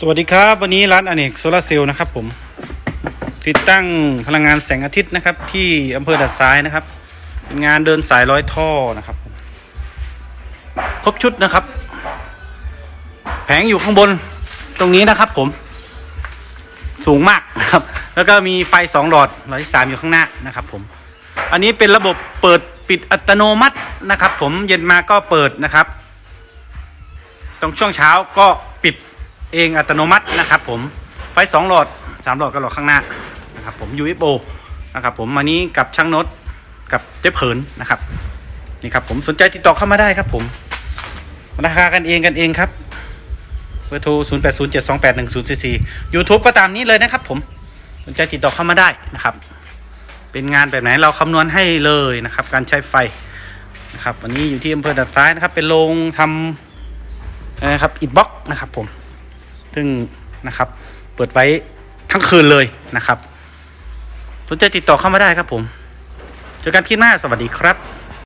สวัสดีครับ วันนี้ร้านอเนกโซลาเซลล์นะครับผม ติดตั้งพลังงานแสงอาทิตย์นะครับ ที่อำเภอดัดซ้ายนะครับ เป็นงานเดินสายร้อยท่อนะครับ ครบชุดนะครับ แผงอยู่ข้างบนตรงนี้นะครับผม สูงมากนะครับ แล้วก็มีไฟสองหลอดหลอดที่สามอยู่ข้างหน้านะครับผม อันนี้เป็นระบบเปิดปิดอัตโนมัตินะครับ ผมเย็นมาก็เปิดนะครับ ตรงช่วงเช้าก็ เองอัตโนมัตินะครับผมไฟสองหลอดสามหลอดก็หลอดข้างหน้านะครับผม UFO นะครับผมมานี้กับช่างนตกับเจ๊เผินนะครับนี่ครับผมสนใจติดต่อเข้ามาได้ครับผมราคากันเองกันเองครับเบอร์โทร 0 8 0 7 2 8 1 0 4 4 YouTube ก็ตามนี้เลยนะครับผม สนใจติดต่อเข้ามาได้นะครับ เป็นงานแบบไหนเราคำนวณให้เลยนะครับ การใช้ไฟนะครับ วันนี้อยู่ที่อำเภอดัดซ้ายนะครับ เป็นโรงทำนะครับอิดบ็อกนะครับผม ซึ่งนะครับเปิดไว้ทั้งคืนเลยนะครับสนใจติดต่อเข้ามาได้ครับผม เจอกันที่หน้าสวัสดีครับ